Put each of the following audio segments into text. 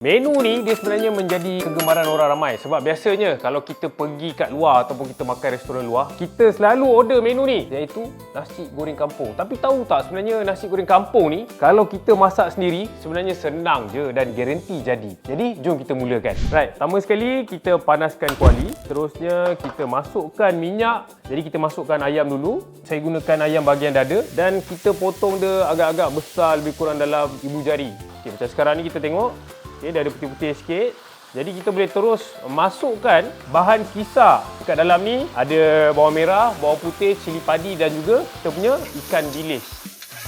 Menu ni dia sebenarnya menjadi kegemaran orang ramai sebab biasanya kalau kita pergi kat luar ataupun kita makan restoran luar, kita selalu order menu ni iaitu nasi goreng kampung. Tapi tahu tak sebenarnya nasi goreng kampung ni kalau kita masak sendiri sebenarnya senang je dan garanti jadi. Jadi jom kita mulakan. Right, pertama sekali kita panaskan kuali, terusnya kita masukkan minyak. Jadi kita masukkan ayam dulu. Saya gunakan ayam bahagian dada dan kita potong dia agak-agak besar lebih kurang dalam ibu jari. Okay, macam sekarang ni kita tengok Okay, dia ada putih-putih sikit. Jadi kita boleh terus masukkan bahan kisar. Dekat dalam ni ada bawang merah, bawang putih, cili padi dan juga kita punya ikan bilis.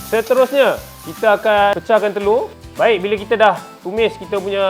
Seterusnya, kita akan pecahkan telur. Baik, bila kita dah tumis kita punya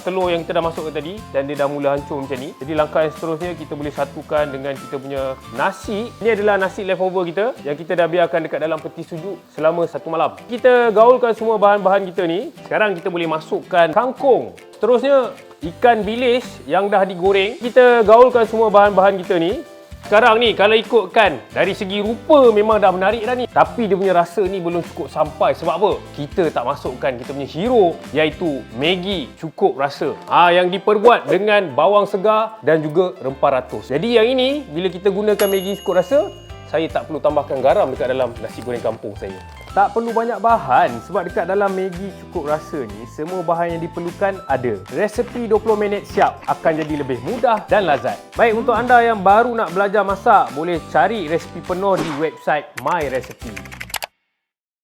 telur yang kita dah masukkan tadi dan dia dah mula hancur macam ni. Jadi langkah yang seterusnya kita boleh satukan dengan kita punya nasi. Ini adalah nasi leftover kita yang kita dah biarkan dekat dalam peti sujuk selama satu malam. Kita gaulkan semua bahan-bahan kita ni. Sekarang kita boleh masukkan kangkung. Seterusnya ikan bilis yang dah digoreng. Kita gaulkan semua bahan-bahan kita ni. Sekarang ni kalau ikutkan dari segi rupa memang dah menarik dah ni. Tapi dia punya rasa ni belum cukup sampai. Sebab apa? Kita tak masukkan kita punya hero iaitu Maggi cukup rasa. Ha, yang diperbuat dengan bawang segar dan juga rempah ratus. Jadi yang ini bila kita gunakan Maggi cukup rasa, saya tak perlu tambahkan garam dekat dalam nasi goreng kampung saya. Tak perlu banyak bahan sebab dekat dalam Maggi cukup rasa ni semua bahan yang diperlukan ada. Resepi 20 minit siap akan jadi lebih mudah dan lazat. Baik untuk anda yang baru nak belajar masak boleh cari resepi penuh di website My Recipe.